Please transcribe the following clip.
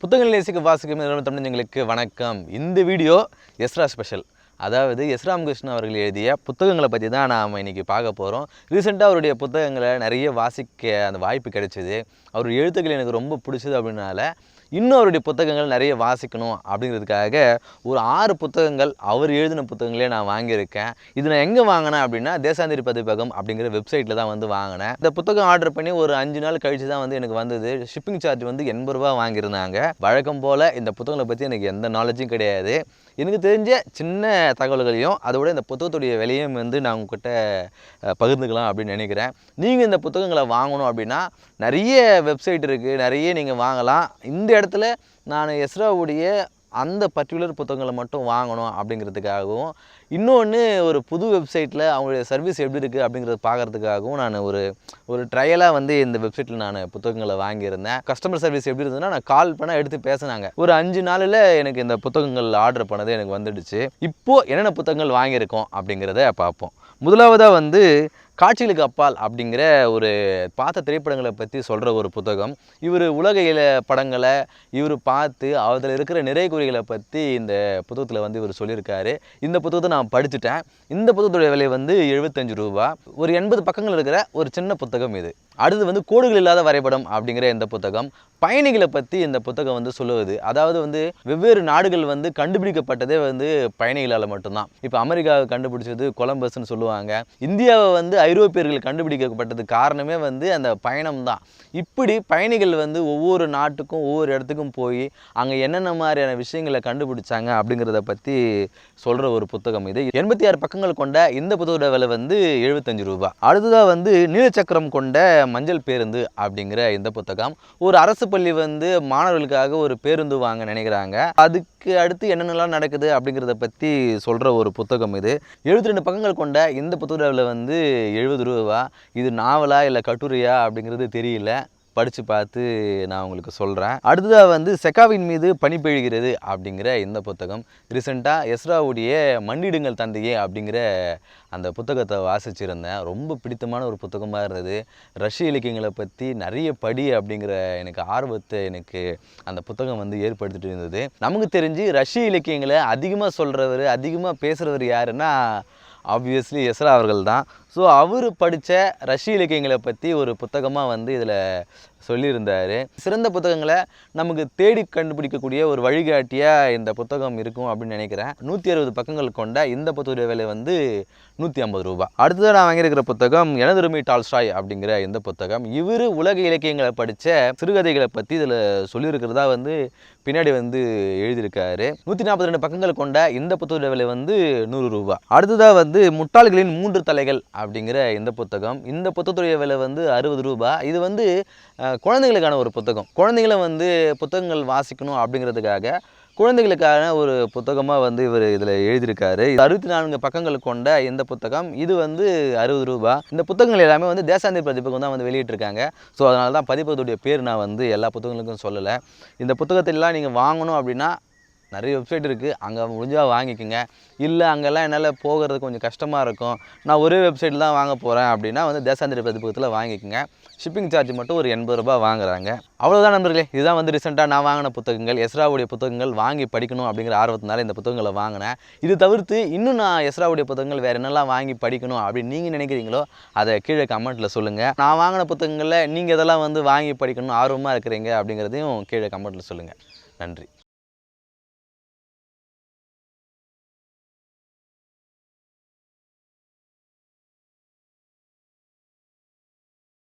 புத்தகங்கள் நேசிக்க வாசிக்கும் தமிழ் எங்களுக்கு வணக்கம். இந்த வீடியோ எஸ்ரா ஸ்பெஷல். அதாவது எஸ் ராமகிருஷ்ணன் அவர்கள் எழுதிய புத்தகங்களை பற்றி தான் நாம் இன்றைக்கி பார்க்க போகிறோம் ரீசெண்டாக அவருடைய புத்தகங்களை நிறைய வாசிக்க அந்த வாய்ப்பு கிடைச்சிது. அவர் எழுத்துக்கள் எனக்கு ரொம்ப பிடிச்சது அப்படின்னால இன்னும் அவருடைய புத்தகங்கள் நிறைய வாசிக்கணும் அப்படிங்கிறதுக்காக ஒரு ஆறு புத்தகங்கள் அவர் எழுதின புத்தகங்களே நான் வாங்கியிருக்கேன். இது நான் எங்கே வாங்கினேன் அப்படின்னா தேசாந்திரி பதிப்பகம் அப்படிங்கிற வெப்சைட்டில் தான் வந்து வாங்கினேன். இந்த புத்தகம் ஆர்டர் பண்ணி ஒரு அஞ்சு நாள் கழிச்சு தான் வந்து எனக்கு வந்தது. ஷிப்பிங் சார்ஜ் வந்து எண்பது ரூபா வாங்கியிருந்தாங்க. வழக்கம் போல் இந்த புத்தகங்களை பற்றி எனக்கு எந்த நாலேஜும் கிடையாது. எனக்கு தெரிஞ்ச சின்ன தகவல்களையும் அதோட இந்த புத்தகத்துடைய விலையும் வந்து நான் உங்ககிட்ட பகிர்ந்துக்கலாம் அப்படின்னு நினைக்கிறேன். நீங்கள் இந்த புத்தகங்களை வாங்கணும் அப்படின்னா நிறைய வெப்சைட் இருக்குது நிறைய நீங்கள் வாங்கலாம். இந்த இடத்துல நான் எஸ்ராவுடைய அந்த பர்டிகுலர் புத்தகங்களை மட்டும் வாங்கணும் அப்படிங்கிறதுக்காகவும் இன்னொன்று ஒரு புது வெப்சைட்டில் அவங்களுடைய சர்வீஸ் எப்படி இருக்குது அப்படிங்கிறத பார்க்குறதுக்காகவும் நான் ஒரு ஒரு ட்ரையலாக வந்து இந்த வெப்சைட்டில் நான் புத்தகங்களை வாங்கியிருந்தேன். கஸ்டமர் சர்வீஸ் எப்படி இருந்ததுன்னா நான் கால் பண்ணால் எடுத்து பேசினாங்க. ஒரு அஞ்சு நாளில் எனக்கு இந்த புத்தகங்கள் ஆர்டர் பண்ணது எனக்கு வந்துடுச்சு. இப்போது என்னென்ன புத்தகங்கள் வாங்கியிருக்கோம் அப்படிங்கிறத பார்ப்போம். முதலாவதாக வந்து காட்சிகளுக்கு அப்பால் அப்படிங்கிற ஒரு பார்த்த திரைப்படங்களை பற்றி சொல்கிற ஒரு புத்தகம். இவர் உலக இல படங்களை இவர் பார்த்து அதில் இருக்கிற நிறை குறிகளை பற்றி இந்த புத்தகத்தில் வந்து இவர் சொல்லியிருக்காரு. இந்த புத்தகத்தை நான் படிச்சுட்டேன். இந்த புத்தகத்துடைய விலை வந்து எழுபத்தஞ்சு ரூபா. ஒரு எண்பது பக்கங்கள் இருக்கிற ஒரு சின்ன புத்தகம் இது. அடுத்து வந்து கோடுகள் இல்லாத வரைபடம் அப்படிங்கிற இந்த புத்தகம். பயணிகளை பற்றி இந்த புத்தகம் வந்து சொல்லுவது. அதாவது வந்து வெவ்வேறு நாடுகள் வந்து கண்டுபிடிக்கப்பட்டதே வந்து பயணிகளால் மட்டும்தான். இப்போ அமெரிக்காவை கண்டுபிடிச்சது கொலம்பஸ்ன்னு சொல்லுவாங்க. இந்தியாவை வந்து ஐரோப்பியர்கள் கண்டுபிடிக்கப்பட்டது காரணமே வந்து அந்த பயணம் தான் இப்படி பயணிகள் வந்து ஒவ்வொரு நாட்டுக்கும் ஒவ்வொரு இடத்துக்கும் போய் அங்கே என்னென்ன மாதிரியான விஷயங்களை கண்டுபிடிச்சாங்க அப்படிங்கிறத பற்றி சொல்கிற ஒரு புத்தகம் இது. எண்பத்தி ஆறு பக்கங்கள் கொண்ட இந்த புத்தகத்தோட விலை வந்து எழுபத்தஞ்சு ரூபாய். அடுத்ததாக வந்து நீலச்சக்கரம் கொண்ட மஞ்சள் பேருந்து அப்படிங்கிற இந்த புத்தகம். ஒரு அரசு பள்ளி வந்து மாணவர்களுக்காக ஒரு பேருந்து வாங்க நினைக்கிறாங்க. அதுக்கு அடுத்து என்னென்னலாம் நடக்குது அப்படிங்கிறத பற்றி சொல்கிற ஒரு புத்தகம் இது. எழுபத்தி ரெண்டு பக்கங்கள் கொண்ட இந்த புத்தகத்தில் வந்து எழுபது ரூபா இது நாவலா இல்லை கட்டுரையா அப்படிங்கிறது தெரியல. படித்து பார்த்து நான் உங்களுக்கு சொல்கிறேன் அடுத்ததாக வந்து செக்காவின் மீது பனி பெய்கிறது அப்படிங்கிற இந்த புத்தகம். ரீசெண்டாக எஸ்ராவுடைய மண்டிடுங்கள் தந்தையே அப்படிங்கிற அந்த புத்தகத்தை வாசிச்சிருந்தேன். ரொம்ப பிடித்தமான ஒரு புத்தகமாக இருந்தது. ரஷ்ய இலக்கியங்களை பற்றி நிறைய படி அப்படிங்கிற எனக்கு ஆர்வத்தை எனக்கு அந்த புத்தகம் வந்து ஏற்படுத்திட்டு இருந்தது. நமக்கு தெரிஞ்சு ரஷ்ய இலக்கியங்களை அதிகமாக சொல்கிறவர் அதிகமாக பேசுகிறவர் யாருன்னா ஆப்வியஸ்லி எஸ்ரா அவர்கள் தான். ஸோ அவர் படித்த ரஷ்ய இலக்கியங்களை பற்றி ஒரு புத்தகமாக வந்து இதில் சொல்லியிருந்தார். சிறந்த புத்தகங்களை நமக்கு தேடி கண்டுபிடிக்கக்கூடிய ஒரு வழிகாட்டியாக இந்த புத்தகம் இருக்கும் அப்படின்னு நினைக்கிறேன். நூற்றி அறுபது பக்கங்கள் கொண்ட இந்த புத்தக விலை வந்து நூற்றி ஐம்பது ரூபாய். அடுத்ததாக நான் வாங்கியிருக்கிற புத்தகம் எனதுரிமை டால்ஸ்டாய் அப்படிங்கிற இந்த புத்தகம். இவர் உலக இலக்கியங்களை படித்த சிறுகதைகளை பற்றி இதில் சொல்லியிருக்கிறதா வந்து பின்னாடி வந்து எழுதியிருக்காரு. நூற்றி நாற்பத்தி ரெண்டு பக்கங்கள் கொண்ட இந்த புத்தக விலை வந்து நூறு ரூபாய். அடுத்ததாக வந்து முட்டாள்களின் மூன்று தலைகள் அப்படிங்கிற இந்த புத்தகம். இந்த புத்தகத்துடைய விலை வந்து அறுபது ரூபாய் இது வந்து குழந்தைங்களுக்கான குழந்தைகளுக்கான ஒரு புத்தகம். குழந்தைங்களை வந்து புத்தகங்கள் வாசிக்கணும் அப்படிங்கிறதுக்காக குழந்தைகளுக்கான ஒரு புத்தகமாக வந்து இவர் இதில் எழுதியிருக்காரு. அறுபத்தி நான்கு பக்கங்கள் கொண்ட இந்த புத்தகம். இது வந்து அறுபது ரூபா. இந்த புத்தகங்கள் எல்லாமே வந்து தேசாந்தி பதிப்பகம் தான் வந்து வெளியிட்டிருக்காங்க. ஸோ அதனால தான் பதிப்பகத்துடைய பேர் நான் வந்து எல்லா புத்தகங்களுக்கும் சொல்லலை. இந்த புத்தகத்திலலாம் நீங்கள் வாங்கணும் அப்படின்னா நிறைய வெப்சைட் இருக்குது அங்கே முடிஞ்சால் வாங்கிக்கோங்க. இல்லை அங்கெல்லாம் என்னால் போகிறது கொஞ்சம் கஷ்டமாக இருக்கும். நான் ஒரே வெப்சைட்டில் தான் வாங்க போகிறேன் அப்படின்னா வந்து தேசாந்திரி பதிப்பகத்தில் வாங்கிக்கோங்க. ஷிப்பிங் சார்ஜ் மட்டும் ஒரு எண்பது ரூபாய் வாங்குறாங்க. அவ்வளோதான் நண்பர்களே. இதுதான் வந்து ரீசெண்டாக நான் வாங்கின புத்தகங்கள். எஸ்ராவுடைய புத்தகங்கள் வாங்கி படிக்கணும் அப்படிங்கிற ஆர்வத்தினால இந்த புத்தகங்களை வாங்கினேன். இது தவிர்த்து இன்னும் நான் எஸ்ராவுடைய புத்தகங்கள் வேறு என்னெல்லாம் வாங்கி படிக்கணும் அப்படின்னு நீங்கள் நினைக்கிறீங்களோ அதை கீழே கமெண்ட்டில் சொல்லுங்கள் நான் வாங்கின புத்தகங்களில் நீங்கள் இதெல்லாம் வந்து வாங்கி படிக்கணும் ஆர்வமாக இருக்கிறீங்க அப்படிங்கிறதையும் கீழே கமெண்ட்டில் சொல்லுங்கள் நன்றி.